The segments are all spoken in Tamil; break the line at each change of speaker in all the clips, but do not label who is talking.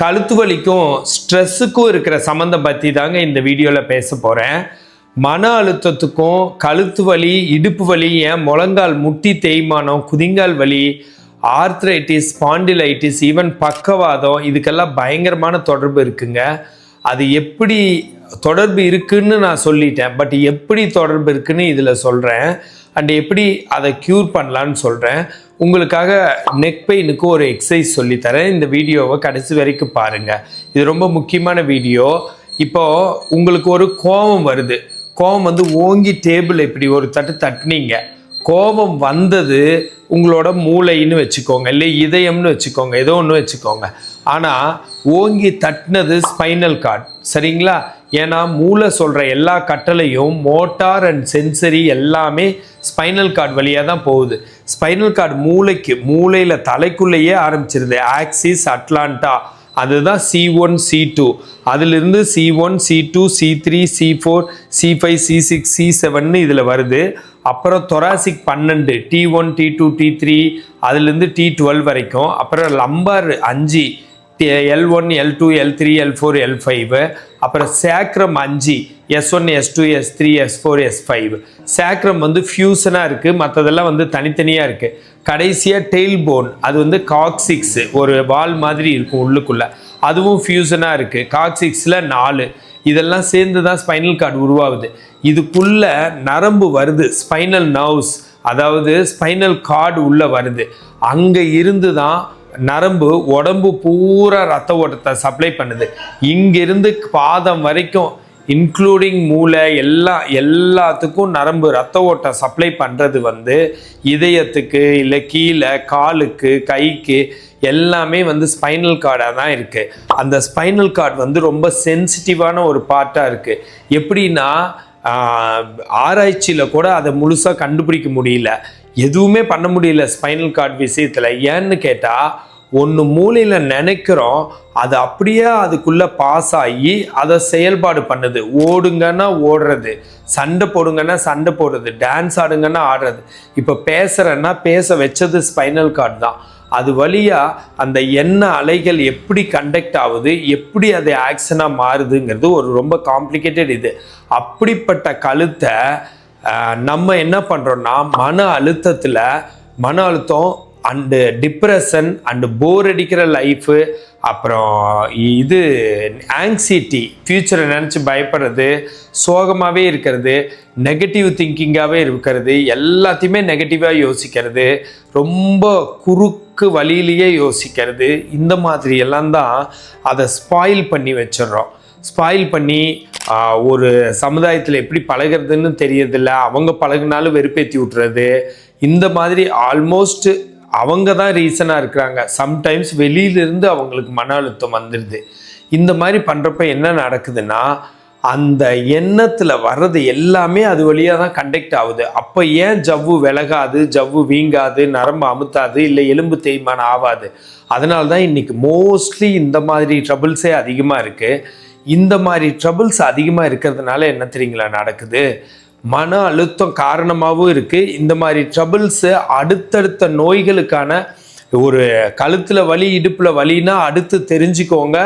கழுத்து வலிக்கும் ஸ்ட்ரெஸ்ஸுக்கும் இருக்கிற சம்மந்தம் பற்றி தாங்க இந்த வீடியோவில் பேச போகிறேன் மன அழுத்தத்துக்கும் கழுத்து வலி இடுப்பு வலி ஏன் முழங்கால் முட்டி தேய்மானம் குதிங்கால் வலி ஆர்த்ரைட்டிஸ் ஸ்பாண்டிலைட்டிஸ் ஈவன் பக்கவாதம் இதுக்கெல்லாம் பயங்கரமான தொடர்பு இருக்குங்க. அது எப்படி தொடர்பு இருக்குன்னு நான் சொல்லிட்டேன். பட் எப்படி தொடர்பு இருக்குன்னு இதில் சொல்கிறேன் அண்ட் எப்படி அதை க்யூர் பண்ணலான்னு சொல்கிறேன் உங்களுக்காக நெக் பெயினுக்கு ஒரு எக்ஸசைஸ் சொல்லித்தரேன். இந்த வீடியோவை கடைசி வரைக்கும் பாருங்கள் இது ரொம்ப முக்கியமான வீடியோ. இப்போ உங்களுக்கு ஒரு கோபம் வருது. கோபம் வந்து ஓங்கி டேபிள் இப்படி ஒரு தட்டு தட்டுனீங்க. கோபம் வந்தது உங்களோட மூளைன்னு வச்சுக்கோங்க. இல்லை இதயம்னு வச்சுக்கோங்க. ஏதோ ஒன்று வச்சுக்கோங்க. ஆனால் ஓங்கி தட்டினது ஸ்பைனல் கார்டு சரிங்களா? ஏன்னா மூளை சொல்கிற எல்லா கட்டளையும் மோட்டார் அண்ட் சென்சரி எல்லாமே ஸ்பைனல் கார்டு வழியாக தான் போகுது. ஸ்பைனல் கார்டு மூளைக்கு மூளையில் தலைக்குள்ளேயே ஆரம்பிச்சிருது. ஆக்சிஸ் அட்லாண்டா அதுதான் சி ஒன் சி டூ அதிலிருந்து C one C two C three C four C five C six C செவன்னு இதில் வருது. அப்புறம் தொராசிக் பன்னெண்டு T one T two T three அதுலேருந்து டி டுவெல் வரைக்கும். அப்புறம் லம்பர் அஞ்சு L one L two L three L four L five அப்புறம் சேக்ரம் அஞ்சு S one S two S three S four S five sacrum வந்து ஃபியூசனாக இருக்குது மற்றதெல்லாம் வந்து தனித்தனியாக இருக்குது கடைசியாக டெயில் போன் அது வந்து காக்சிக்ஸ் ஒரு வால் மாதிரி இருக்கும் உள்ளுக்குள்ளே. அதுவும் ஃபியூசனாக இருக்குது காக்சிக்ஸில் நாலு. இதெல்லாம் சேர்ந்து தான் ஸ்பைனல் கார்டு உருவாகுது. இதுக்குள்ள நரம்பு வருது ஸ்பைனல் நர்வ்ஸ் அதாவது ஸ்பைனல் கார்டு உள்ளே வருது. அங்கே இருந்து தான் நரம்பு உடம்பு பூரா ரத்த ஓட்டத்தை சப்ளை பண்ணுது. இங்கிருந்து பாதம் வரைக்கும் இன்க்ளூடிங் மூளை எல்லா எல்லாத்துக்கும் நரம்பு ரத்த ஓட்டம் சப்ளை பண்ணுறது வந்து இதயத்துக்கு இல்லை கீழே காலுக்கு கைக்கு எல்லாமே வந்து ஸ்பைனல் கார்டாக தான் இருக்குது அந்த ஸ்பைனல் கார்டு வந்து ரொம்ப சென்சிட்டிவான ஒரு பார்ட்டாக இருக்குது எப்படின்னா ஆராய்ச்சியில் கூட அதை முழுசாக கண்டுபிடிக்க முடியல. எதுவுமே பண்ண முடியல ஸ்பைனல் கார்டு விஷயத்தில். ஏன்னு கேட்டால் ஒன்று மூலையில் நினைக்கிறோம் அது அப்படியே அதுக்குள்ளே பாஸ் ஆகி அதை செயல்பாடு பண்ணுது. ஓடுங்கன்னா ஓடுறது சண்டை போடுங்கன்னா சண்டை போடுறது டான்ஸ் ஆடுங்கன்னா ஆடுறது. இப்போ பேசுகிறேன்னா பேச வச்சது ஸ்பைனல் கார்டு தான். அது வழியாக அந்த எண்ண அலைகள் எப்படி கண்டக்ட் ஆகுது எப்படி அது ஆக்ஷனாக மாறுதுங்கிறது ஒரு ரொம்ப காம்ப்ளிகேட்டட் இது. அப்படிப்பட்ட கழுத்தை நம்ம என்ன பண்ணுறோன்னா மன அழுத்தத்தில் மன அழுத்தம் அண்டு டிப்ரெஷன் அண்டு போர் அடிக்கிற லைஃபு அப்புறம் இது ஆங்ஸைட்டி ஃப்யூச்சரை நினச்சி பயப்படுறது சோகமாகவே இருக்கிறது நெகட்டிவ் திங்கிங்காகவே இருக்கிறது எல்லாத்தையுமே நெகட்டிவாக யோசிக்கிறது ரொம்ப குறுக்கு வழியிலேயே யோசிக்கிறது இந்த மாதிரி எல்லாம் தான் அதை ஸ்பாயில் பண்ணி வச்சிடுறோம். ஸ்பாயில் பண்ணி ஒரு சமுதாயத்தில் எப்படி பழகிறதுன்னு தெரியறதில்ல அவங்க பழகுனாலும் வெறுப்பேற்றி விட்டுறது இந்த மாதிரி ஆல்மோஸ்ட் அவங்க தான் ரீசனாக இருக்கிறாங்க. சம்டைம்ஸ் வெளியிலிருந்து அவங்களுக்கு மன அழுத்தம் வந்துடுது இந்த மாதிரி பண்ணுறப்ப என்ன நடக்குதுன்னா அந்த எண்ணத்தில் வர்றது எல்லாமே அது வழியாக தான் கண்டக்ட் ஆகுது. அப்போ ஏன் ஜவ்வு விலகாது ஜவ்வு வீங்காது நரம்பு அமுத்தாது இல்லை எலும்பு தேய்மானம் ஆகாது? அதனால தான் இன்றைக்கி மோஸ்ட்லி இந்த மாதிரி ட்ரபிள்ஸே அதிகமாக இருக்குது இந்த மாதிரி ட்ரபிள்ஸ் அதிகமாக இருக்கிறதுனால என்ன தெரியுங்களா நடக்குது? மன அழுத்தம் காரணமாகவும் இருக்குது இந்த மாதிரி ட்ரபிள்ஸு அடுத்தடுத்த நோய்களுக்கான ஒரு கழுத்தில் வலி இடுப்பில் வலினா அடுத்து தெரிஞ்சுக்கோங்க.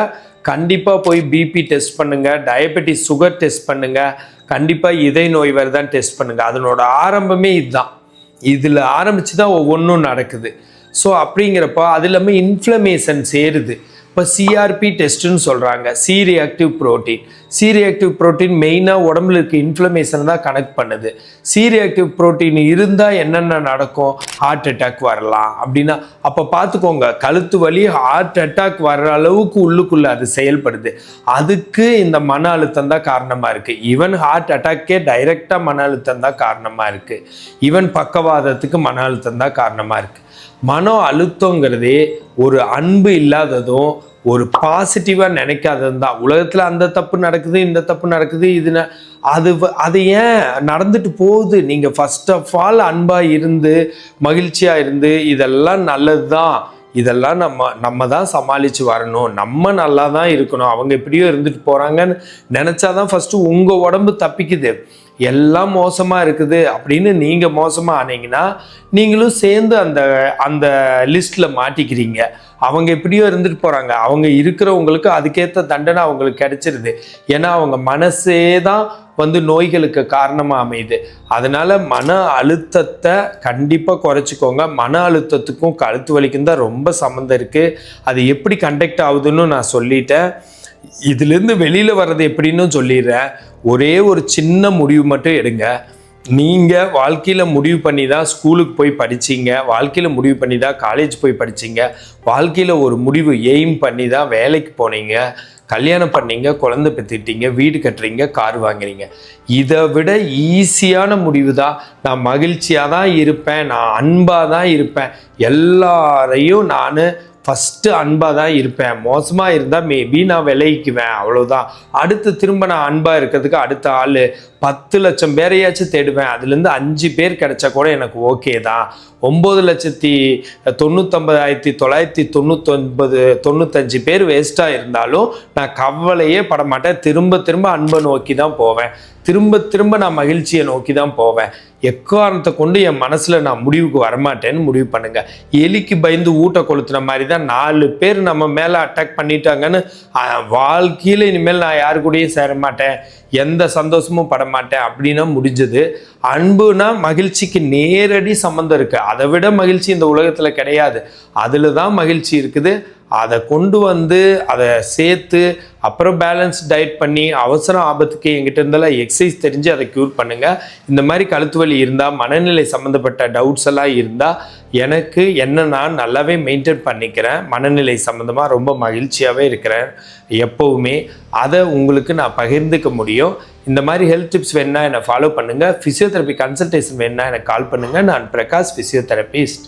கண்டிப்பாக போய் பிபி டெஸ்ட் பண்ணுங்கள் டயபெட்டிஸ் சுகர் டெஸ்ட் பண்ணுங்கள் கண்டிப்பாக இதய நோய் தான் டெஸ்ட் பண்ணுங்கள் அதனோட ஆரம்பமே இதுதான். இதில் ஆரம்பித்து தான் ஒவ்வொன்றும் நடக்குது. ஸோ அப்படிங்கிறப்ப அது இல்லாமல் இன்ஃப்ளமேஷன் சேருது. இப்போ சிஆர்பி டெஸ்ட்டுன்னு சொல்கிறாங்க C reactive protein C reactive protein மெயினாக உடம்புல இருக்க இன்ஃப்ளமேஷன் தான் கனெக்ட் பண்ணுது. சி ரியாக்டிவ் ப்ரோட்டீன் இருந்தால் என்னென்ன நடக்கும்? ஹார்ட் அட்டாக் வரலாம் அப்படின்னா அப்போ பார்த்துக்கோங்க கழுத்து வலி ஹார்ட் அட்டாக் வர்ற அளவுக்கு உள்ளுக்குள்ளே அது செயல்படுது. அதுக்கு இந்த மன அழுத்தம் தான் காரணமாக இருக்குது ஈவன் ஹார்ட் அட்டாக்கே டைரெக்டாக மன அழுத்தம் தான் காரணமாக இருக்குது ஈவன் பக்கவாதத்துக்கு மன அழுத்தம் தான் காரணமாக இருக்குது மன அழுத்தங்கிறதே ஒரு அன்பு இல்லாததும் ஒரு பாசிட்டிவாக நினைக்காததும் தான். உலகத்தில் அந்த தப்பு நடக்குது இந்த தப்பு நடக்குது இது அது வ- அது ஏன் நடந்துட்டு போகுது? நீங்கள் ஃபஸ்ட் ஆஃப் ஆல் அன்பாக இருந்து மகிழ்ச்சியாக இருந்து இதெல்லாம் நல்லது தான். இதெல்லாம் நம்ம நம்ம தான் சமாளித்து வரணும். நம்ம நல்லா தான் இருக்கணும். அவங்க எப்படியோ இருந்துட்டு போகிறாங்கன்னு நினச்சா தான் ஃபஸ்ட்டு உங்கள் உடம்பு தப்பிக்குது. எல்லாம் மோசமாக இருக்குது அப்படின்னு நீங்கள் மோசமாக ஆனீங்கன்னா நீங்களும் சேர்ந்து அந்த அந்த லிஸ்ட்டில் மாட்டிக்கிறீங்க. அவங்க எப்படியோ இருந்துட்டு போகிறாங்க அவங்க இருக்கிறவங்களுக்கு அதுக்கேற்ற தண்டனை அவங்களுக்கு கிடைச்சிருது. ஏன்னா அவங்க மனசே தான் வந்து நோய்களுக்கு காரணமாக அமையுது. அதனால மன அழுத்தத்தை கண்டிப்பாக குறைச்சிக்கோங்க. மன அழுத்தத்துக்கும் கழுத்து வலிக்கும் தான் ரொம்ப சம்மந்தம் இருக்குது அது எப்படி கண்டக்ட் ஆகுதுன்னு நான் சொல்லிட்டேன். இதுலேருந்து வெளியில் வர்றது எப்படின்னு சொல்லிடுறேன். ஒரே ஒரு சின்ன முடிவு மட்டும் எடுங்க. நீங்கள் வாழ்க்கையில் முடிவு பண்ணி தான் ஸ்கூலுக்கு போய் படிச்சீங்க வாழ்க்கையில் முடிவு பண்ணி தான் காலேஜ் போய் படித்தீங்க வாழ்க்கையில் ஒரு முடிவு எய்ம் பண்ணி தான் வேலைக்கு போனீங்க கல்யாணம் பண்ணீங்க குழந்தை பெற்றுட்டீங்க வீடு கட்டுறீங்க கார் வாங்குறீங்க. இதை விட ஈஸியான முடிவு தான் நான் மகிழ்ச்சியாக தான் இருப்பேன் நான் அன்பாக தான் இருப்பேன். எல்லாரையும் நான் ஃபஸ்ட்டு அன்பாக தான் இருப்பேன். மோசமாக இருந்தால் மேபி நான் விளைவிக்குவேன் அவ்வளோதான் அடுத்து திரும்ப நான் அன்பாக இருக்கிறதுக்கு அடுத்த ஆள். பத்து லட்சம் பேரையாச்சும் தேடுவேன். அதுலேருந்து அஞ்சு பேர் கிடைச்சா கூட எனக்கு ஓகே தான். ஒம்பது லட்சத்தி தொண்ணூத்தொம்பதாயிரத்தி தொள்ளாயிரத்தி தொண்ணூத்தொன்பது தொண்ணூத்தஞ்சு பேர் வேஸ்ட்டாக இருந்தாலும் நான் கவலையே பட மாட்டேன். திரும்ப திரும்ப அன்பை நோக்கி தான் போவேன். திரும்ப திரும்ப நான் மகிழ்ச்சியை நோக்கி தான் போவேன். எக்காரணத்தை கொண்டு என் மனசில் நான் முடிவுக்கு வரமாட்டேன்னு முடிவு பண்ணுங்கள் எலிக்கு பயந்து ஊட்ட கொளுத்துன மாதிரி தான் நாலு பேர் நம்ம மேலே அட்டாக் பண்ணிட்டாங்கன்னு வாழ்க்கையில் இனிமேல் நான் யாரு கூடயும் சேர மாட்டேன். எந்த சந்தோஷமும் பட மாட்டேன் அப்படின்னா முடிஞ்சது. அன்புனா மகிழ்ச்சிக்கு நேரடி சம்மந்தம் இருக்குது அதை விட மகிழ்ச்சி இந்த உலகத்தில் கிடையாது. அதில் தான் மகிழ்ச்சி இருக்குது. அதை கொண்டு வந்து அதை சேர்த்து அப்புறம் பேலன்ஸ் டயட் பண்ணி அவசர ஆபத்துக்கு எங்கிட்ட இருந்தாலும் எக்ஸசைஸ் தெரிஞ்சு அதை க்யூர் பண்ணுங்கள் இந்த மாதிரி கழுத்து வலி இருந்தால் மனநிலை சம்மந்தப்பட்ட டவுட்ஸ் எல்லாம் இருந்தால் எனக்கு என்ன நான் நல்லாவே மெயின்டைன் பண்ணிக்கிறேன். மனநிலை சம்மந்தமாக ரொம்ப மகிழ்ச்சியாகவே இருக்கிறேன் எப்போவுமே. அதை உங்களுக்கு நான் பகிர்ந்துக்க முடியும். இந்த மாதிரி ஹெல்த் டிப்ஸ் வேணால் என்னை ஃபாலோ பண்ணுங்கள் ஃபிசியோதெரப்பி கன்சல்டேஷன் வேணால் எனக்கு கால் பண்ணுங்கள் நான் பிரகாஷ் ஃபிசியோதெரபிஸ்ட்